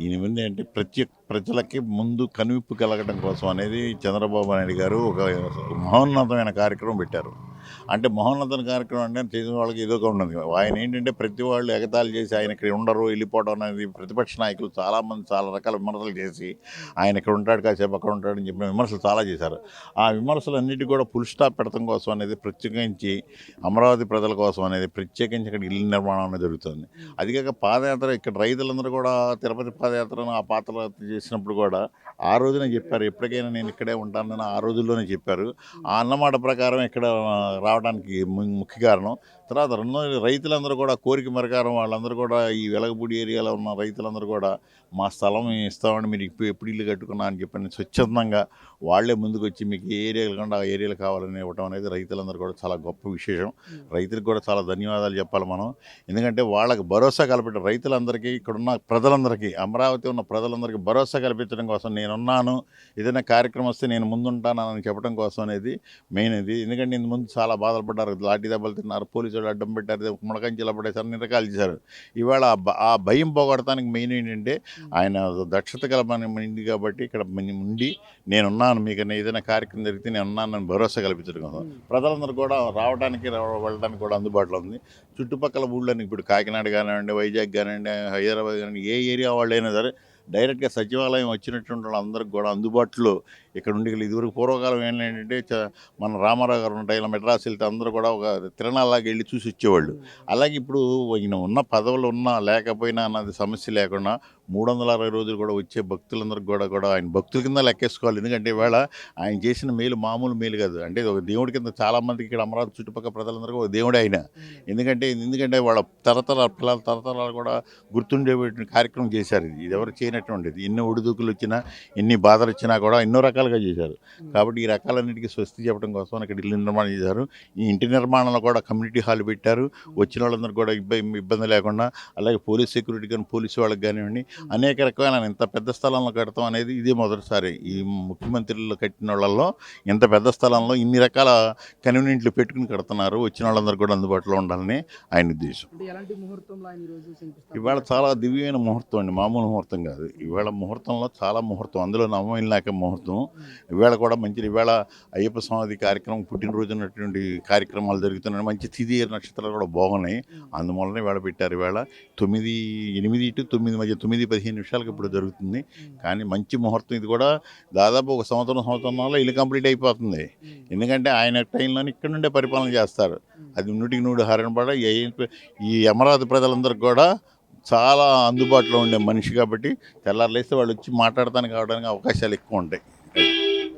ఈయన అంటే ప్రతి ప్రజలకి ముందు కనువిప్పు కలగడం కోసం అనేది చంద్రబాబు నాయుడు గారు ఒక మహోన్నతమైన కార్యక్రమం పెట్టారు. అంటే మహోన్నతన కార్యక్రమం అంటే చేసిన వాళ్ళకి ఏదో ఒక ఉన్నది. ఆయన ఏంటంటే ప్రతి వాళ్ళు ఎగతాళి చేసి ఆయన ఇక్కడ ఉండరు వెళ్ళిపోవడం అనేది ప్రతిపక్ష నాయకులు చాలామంది చాలా రకాల విమర్శలు చేసి ఆయన ఇక్కడ ఉంటాడు కాసేపు అక్కడ ఉంటాడు అని చెప్పిన విమర్శలు చాలా చేశారు. ఆ విమర్శలన్నిటి కూడా ఫుల్ స్టాప్ పెడతాం కోసం అనేది ప్రత్యేకించి అమరావతి ప్రజల కోసం అనేది ప్రత్యేకించి ఇక్కడ ఇల్లు నిర్మాణం అనేది జరుగుతుంది. అది కాక పాదయాత్ర ఇక్కడ రైతులందరూ కూడా తిరుపతి పాదయాత్రను ఆ పాత్ర చేసినప్పుడు కూడా ఆ రోజునే చెప్పారు ఎప్పటికైనా నేను ఇక్కడే ఉంటానని ఆ రోజుల్లోనే చెప్పారు. ఆ అన్నమాట ప్రకారం ఇక్కడ రావడానికి ము- ముఖ్య కారణం తర్వాత రెండో రైతులందరూ కూడా కోరిక ప్రకారం వాళ్ళందరూ కూడా ఈ వెలగపూడి ఏరియాలో ఉన్న రైతులందరూ కూడా మా స్థలం ఇస్తామని మీరు ఇప్పుడు ఎప్పుడు ఇల్లు కట్టుకున్నా అని చెప్పని స్వచ్ఛందంగా వాళ్ళే ముందుకు వచ్చి మీకు ఏ ఏరియాలు కాకుండా ఆ ఏరియాలు కావాలని ఇవ్వటం అనేది రైతులందరూ కూడా చాలా గొప్ప విశేషం. రైతులకు కూడా చాలా ధన్యవాదాలు చెప్పాలి మనం. ఎందుకంటే వాళ్ళకి భరోసా కల్పించడం రైతులందరికీ ఇక్కడున్న ప్రజలందరికీ అమరావతి ఉన్న ప్రజలందరికీ భరోసా కల్పించడం కోసం నేనున్నాను. ఏదైనా కార్యక్రమం వస్తే నేను ముందుంటానని చెప్పడం కోసం అనేది మెయిన్ ఇది. ఎందుకంటే ఇంత ముందు చాలా బాధలు పడ్డారు లాఠీ దెబ్బలు తిన్నారు పోలీసులు అడ్డం పెట్టారు ముడకంచెలు పడేసారు అన్ని రకాలు చేశారు. ఇవాళ ఆ భయం పోగొడటానికి మెయిన్ ఏంటంటే ఆయన దక్షత గల ఉంది కాబట్టి ఇక్కడ ఉండి నేనున్నాను మీకు ఏదైనా కార్యక్రమం జరిగితే నేను ఉన్నానని భరోసా కల్పించడం కోసం. ప్రజలందరూ కూడా రావడానికి రావ- వెళ్ళడానికి కూడా అందుబాటులో ఉంది. చుట్టుపక్కల ఊళ్ళని ఇప్పుడు కాకినాడ కానివ్వండి వైజాగ్ కానివ్వండి హైదరాబాద్ కానివ్వండి ఏ ఏరియా వాళ్ళైనా సరే డైరెక్ట్గా సచివాలయం వచ్చినటువంటి వాళ్ళందరికీ కూడా అందుబాటులో ఇక్కడ ఉండి ఇదివరకు పూర్వకాలం ఏంటంటే చ- మన రామారావు గారు ఉన్న టైంలో మెడ్రాస్ వెళ్తే అందరూ కూడా ఒక తిరణాలాగా వెళ్ళి చూసి వచ్చేవాళ్ళు. అలాగే ఇప్పుడు ఈయన ఉన్న పదవులు ఉన్నా లేకపోయినా అన్నది సమస్య లేకుండా మూడు వందల అరవై రోజులు కూడా వచ్చే భక్తులందరికీ కూడా కూడా ఆయన భక్తుల కింద లెక్కేసుకోవాలి. ఎందుకంటే ఇవాళ ఆయన చేసిన మేలు మామూలు మేలు కాదు. అంటే ఒక దేవుడి కింద చాలామందికి ఇక్కడ అమరావతి చుట్టుపక్కల ప్రజలందరికీ ఒక దేవుడే ఆయన. ఎందుకంటే ఎందుకంటే వాళ్ళ తరతరాల పిల్లల తరతరాలు కూడా గుర్తుండేటువంటి కార్యక్రమం చేశారు. ఇది ఇది ఎవరు చేయనటువంటిది. ఎన్ని ఒడిదుకులు వచ్చినా ఎన్ని బాధలు వచ్చినా కూడా ఎన్నో రకాలుగా చేశారు. కాబట్టి ఈ రకాలన్నిటికీ స్వస్తి చెప్పడం కోసం ఇక్కడ ఇల్లు నిర్మాణం చేశారు. ఈ ఇంటి నిర్మాణంలో కూడా కమ్యూనిటీ హాల్ పెట్టారు. వచ్చిన వాళ్ళందరూ కూడా ఇబ్బంది ఇబ్బంది లేకుండా అలాగే పోలీస్ సెక్యూరిటీ కానీ పోలీసు వాళ్ళకి కానివ్వండి అనేక రకమైన ఇంత పెద్ద స్థలంలో కడతాం అనేది ఇదే మొదటిసారి. ఈ ముఖ్యమంత్రులు కట్టిన వాళ్ళల్లో ఇంత పెద్ద స్థలంలో ఇన్ని రకాల కన్వీనియంట్లు పెట్టుకుని కడుతున్నారు. వచ్చిన వాళ్ళందరూ కూడా అందుబాటులో ఉండాలని ఆయన ఉద్దేశం. ఇవాళ చాలా దివ్యమైన ముహూర్తం అండి. మామూలు ముహూర్తం కాదు. ఇవాళ ముహూర్తంలో చాలా ముహూర్తం. అందులో నవమిలాక ముహూర్తం. ఇవాళ కూడా మంచి ఇవాళ అయ్యప్ప సమాధి కార్యక్రమం పుట్టినరోజు ఉన్నటువంటి కార్యక్రమాలు జరుగుతున్నాయి. మంచి తిథి నక్షత్రాలు కూడా బాగున్నాయి. అందువలన ఇవాళ పెట్టారు. ఇవాళ తొమ్మిది ఎనిమిది టు తొమ్మిది మధ్య తొమ్మిది పదిహేను నిమిషాలకు ఇప్పుడు జరుగుతుంది. కానీ మంచి ముహూర్తం ఇది కూడా దాదాపు ఒక సంవత్సరం సంవత్సరంలో ఇల్లు కంప్లీట్ అయిపోతుంది. ఎందుకంటే ఆయన టైంలోనే ఇక్కడ నుండే పరిపాలన చేస్తారు. అది నూటికి నూడు హరణపడ ఈ అమరావతి ప్రజలందరికీ కూడా చాలా అందుబాటులో ఉండే మనిషి కాబట్టి తెల్లారులేస్తే వాళ్ళు వచ్చి మాట్లాడటానికి అవడానికి అవకాశాలు ఎక్కువ ఉంటాయి.